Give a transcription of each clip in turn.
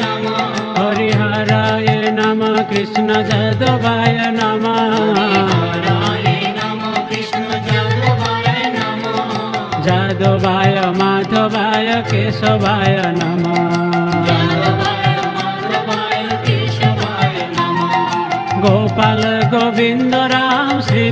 নম হরিহরায় নম কৃষ্ণ যাদবায় নম হরায় নম কৃষ্ণ যাদবায় নম যাদবায় মাধবায় কেশবায় নম যাদবায় মাধবায় কেশবায় নম গোপাল গোবিন্দ রাম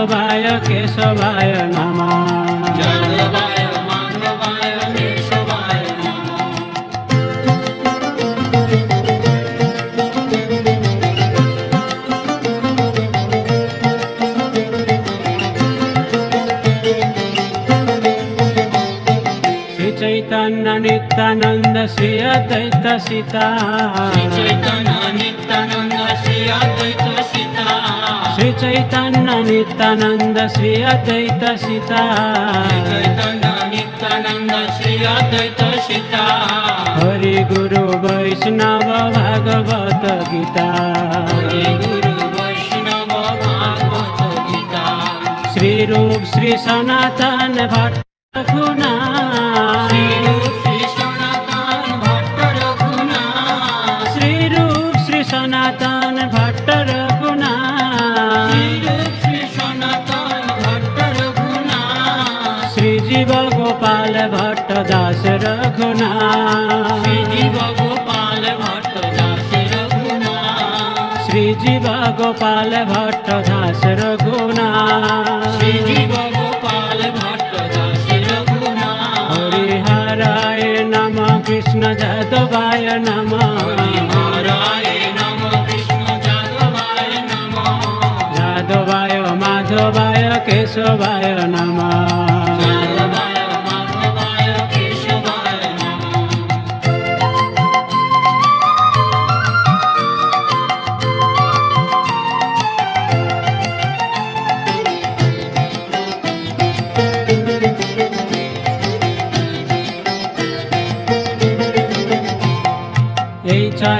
মাধবায় কেশবায় নম যাদবায় মাধবায় কেশবায় নম শ্রী চৈতন্য নিত্যানন্দ শ্রী অদ্বৈত শ্রী চৈতন্য নিত্যানন্দ শ্রী অদ্বৈত সীতা চৈতন্য নিত্যানন্দ শ্রী অদ্বৈত সীতা হরি গুরু বৈষ্ণব ভাগবত গীতা হরি গুরু বৈষ্ণব ভাগবত গীতা শ্রী রূপ শ্রী সনাতন ভট্ট খুনা শ্রী রূপ শ্রী সনাতন ভট্ট রঘুনাথ শ্রী রূপ শ্রী সনাতন ভট্ট দাস রঘুনা। জীব গোপাল ভট্ট দাস রঘুনাথ শ্রী জীব গোপাল ভট্ট দাস রঘুনা। শ্রী জীব গোপাল ভট্ট দাস রঘুনাথ হরিহরায় নম কৃষ্ণ যাদবায় নম। হরায় নম কৃষ্ণ যাদবায় নম। যাদবায় মাধবায় কেশবায় নম।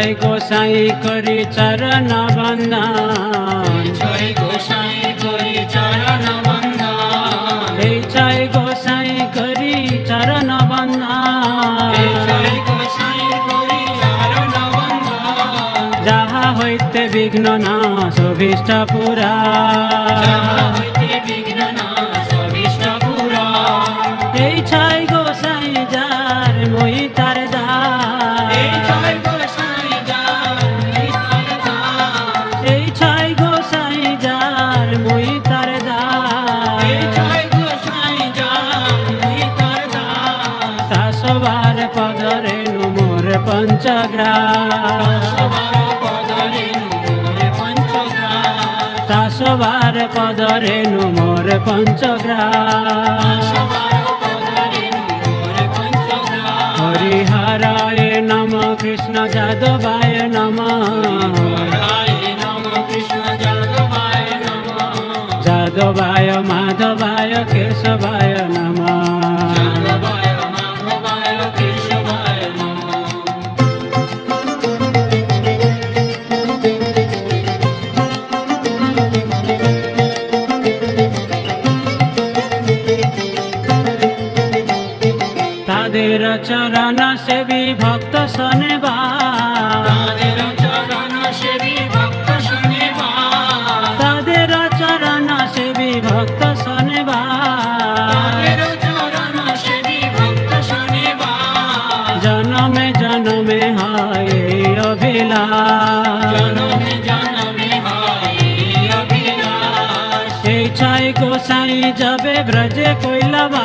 ছয় গোসাই করি চরণ বন্দন। জয় গোসাই করি চরণ বন্দন। এই ছয় গোসাই করি চরণ বন্দন। জয় গোসাই করি চরণ বন্দন। যাহা হইতে বিঘ্ন না শোভিষ্ট পুরা। পঞ্চগ্রাস সবার পদরে। নুমোর পঞ্চগ্রাস। হরিহরায় নম কৃষ্ণ যাদবায় নম যাদবায় মাধবায় কেশবায় নম তাদের চরণ সেবী ভক্ত শোনেবা তাদের চরণ সেবী ভক্ত শুনিবা তাদের চরণ সেবী ভক্ত শোনেবা তাদের চরণ সেবী ভক্ত শুনিবা জনমে জনমে হয় এই অভিলাষ। জনমে জনমে হয় এই অভিলাষ। এই গোসাই যাবে ব্রজে কৈলাবা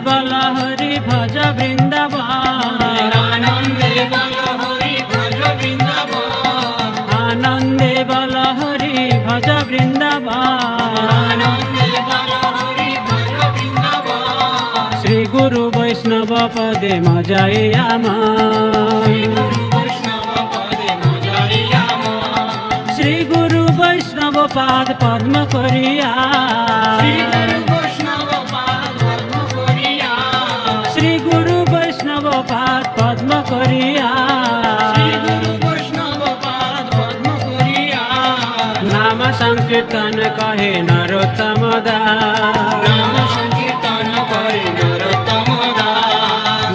বল হরি ভজ বৃন্দাবন আনন্দে বল হরি ভজ বৃন্দাবন আনন্দে বল হরি ভজ বৃন্দাবন শ্রী গুরু বৈষ্ণব পদে মজাই আমার শ্রী গুরু বৈষ্ণব পাদ পদ্ম করিয়া করিয়া। নাম সংকীর্তন কহে নরোত্তম নাম সংকীর্তন করে নরোত্তম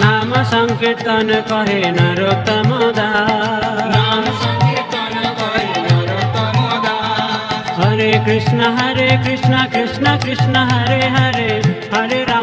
নাম সংকীর্তন কহে নরোত্তম হরে কৃষ্ণ হরে কৃষ্ণ কৃষ্ণ কৃষ্ণ হরে হরে। হরে রাম